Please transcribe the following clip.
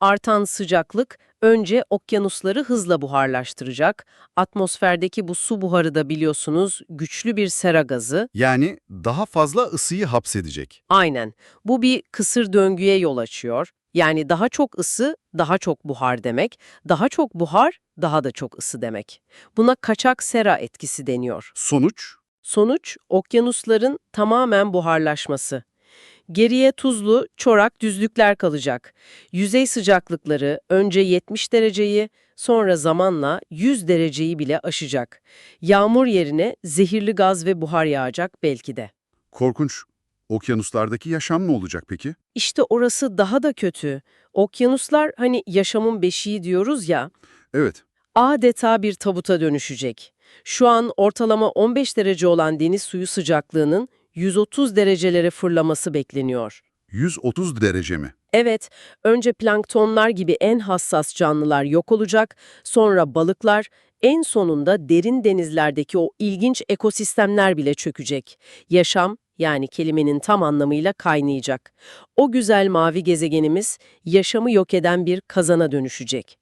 Artan sıcaklık önce okyanusları hızla buharlaştıracak. Atmosferdeki bu su buharı da biliyorsunuz güçlü bir sera gazı. Yani daha fazla ısıyı hapsedecek. Aynen. Bu bir kısır döngüye yol açıyor. Yani daha çok ısı, daha çok buhar demek. Daha çok buhar, daha da çok ısı demek. Buna kaçak sera etkisi deniyor. Sonuç? Sonuç, okyanusların tamamen buharlaşması. Geriye tuzlu, çorak düzlükler kalacak. Yüzey sıcaklıkları önce 70 dereceyi, sonra zamanla 100 dereceyi bile aşacak. Yağmur yerine zehirli gaz ve buhar yağacak belki de. Korkunç. Okyanuslardaki yaşam ne olacak peki? İşte orası daha da kötü. Okyanuslar hani yaşamın beşiği diyoruz ya, Evet. adeta bir tabuta dönüşecek. Şu an ortalama 15 derece olan deniz suyu sıcaklığının 130 derecelere fırlaması bekleniyor. 130 derece mi? Evet, önce planktonlar gibi en hassas canlılar yok olacak, sonra balıklar, en sonunda derin denizlerdeki o ilginç ekosistemler bile çökecek. Yaşam, yani kelimenin tam anlamıyla kaynayacak. O güzel mavi gezegenimiz, yaşamı yok eden bir kazana dönüşecek.